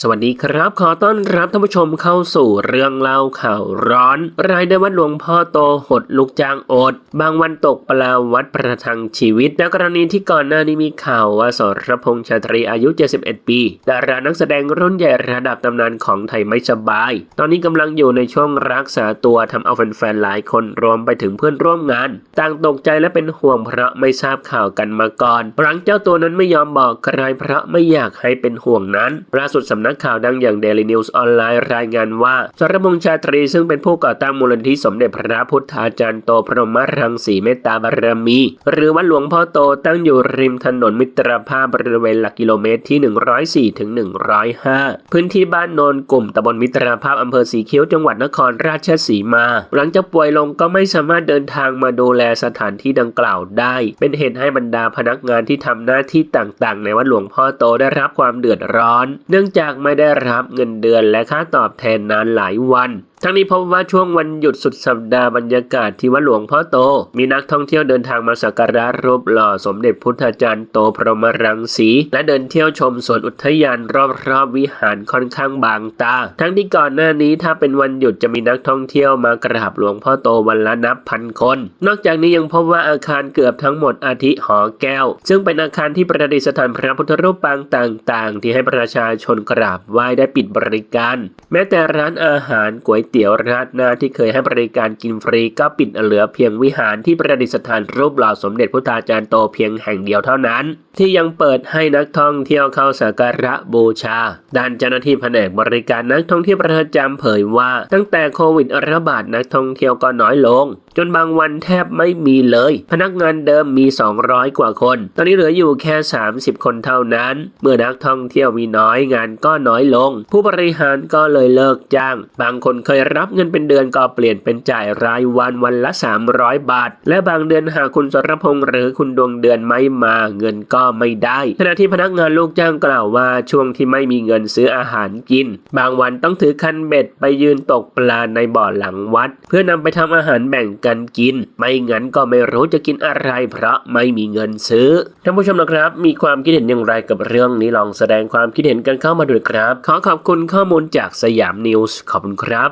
สวัสดีครับ ขอต้อนรับท่านผู้ชมเข้าสู่เรื่องเล่าข่าวร้อน รายได้วัดหลวงพ่อโตหดลูกจ้างอด บางวันตกปลาวัดประทังชีวิตและกรณีที่ก่อนหน้านี้มีข่าวว่าสรพงษ์ชาตรีอายุ 71 ปี ดารานักแสดงรุ่นใหญ่ระดับตำนานของไทยไม่สบาย ตอนนี้กำลังอยู่ในช่วงรักษาตัวทำเอาแฟนๆหลายคนรวมไปถึงเพื่อนร่วมงาน ต่างตกใจและเป็นห่วงเพราะไม่ทราบข่าวกันมาก่อนหลังเจ้าตัวนั้นไม่ยอมบอกใครเพราะไม่อยากให้เป็นห่วงนั้นล่าสุดสำนักข่าวดังอย่าง Daily News ออนไลน์รายงานว่าสรพงษ์ชาตรีซึ่งเป็นผู้ก่อตั้งมูลนิธิสมเด็จพระพุทธาจารย์โตพรหมรังสีเมตตาบารมี หรือวัดหลวงพ่อโตตั้งอยู่ริมถนนมิตรภาพบริเวณหลักกิโลเมตรที่ 104ถึง105 พื้นที่บ้านโนนกลุ่มตำบลมิตรภาพอำเภอสีคิ้วจังหวัดนครราชสีมา หลังจากป่วยลงก็ไม่สามารถเดินทางมาดูแลสถานที่ดังกล่าวได้ เป็นเหตุให้บรรดาพนักงานที่ทำหน้าที่ต่างๆ ในวัดหลวงพ่อโตได้รับความเดือดร้อน เนื่องจากไม่ได้รับเงินเดือนและค่าตอบแทนนานหลายวัน ทั้งนี้พบว่าช่วงวันหยุดสุดสัปดาห์บรรยากาศที่วัดหลวงพ่อโต มีนักท่องเที่ยวเดินทางมาสักการะรูปหล่อสมเด็จพุทธาจารย์โตพรหมรังสี และเดินเที่ยวชมสวนอุทยานรอบๆวิหารค่อนข้างบางตา ทั้งที่ก่อนหน้านี้ถ้าเป็นวันหยุดจะมีนักท่องเที่ยวมากราบหลวงพ่อโตวันละนับพันคน นอกจากนี้ยังพบว่าอาคารเกือบทั้งหมดอาทิหอแก้ว ซึ่งเป็นอาคารที่ประดิษฐานพระพุทธรูปปางต่าง ๆ ที่ให้ประชาชนกราบไหว้ได้ปิดบริการ แม้แต่ร้านอาหารก๋วยเตี๋ยวราดหน้าที่เคยให้บริการกินฟรีก็ปิดเหลือเพียงวิหารที่ประดิษฐานรูปหล่อสมเด็จพุทธาจารย์โตเพียงแห่งเดียวเท่านั้น ที่ยังเปิดให้นักท่องเที่ยวเข้าสักการะบูชา ด้านเจ้าหน้าที่แผนกบริการนักท่องเที่ยวประจำเผยว่า ตั้งแต่โควิดระบาดนักท่องเที่ยวก็น้อยลง จนบางวันแทบไม่มีเลย พนักงานเดิมมี 200 กว่าคน ตอนนี้เหลืออยู่แค่ 30 คนเท่านั้น เมื่อนักท่องเที่ยวมีน้อยงานก็น้อยลง ผู้บริหารก็เลยเลิกจ้าง บางคนเคยรับเงินเป็นเดือนก็เปลี่ยนเป็นจ่ายรายวันวันละ 300 บาท และบางเดือนหากคุณสรพงษ์หรือคุณดวงเดือนไม่มาเงินก็ไม่ได้ขณะที่พนักงานลูกจ้างกล่าวว่าช่วงที่ไม่มีเงินซื้ออาหารกิน บางวันต้องถือคันเบ็ดไปยืนตกปลาในบ่อหลังวัด เพื่อนำไปทำอาหารแบ่งกันกิน ไม่งั้นก็ไม่รู้จะกินอะไร เพราะไม่มีเงินซื้อท่านผู้ชมนะครับ มีความคิดเห็นอย่างไรกับเรื่องนี้ลองแสดงความคิดเห็นกันเข้ามาดูครับ ขอขอบคุณข้อมูลจากสยามนิวส์ขอบคุณครับ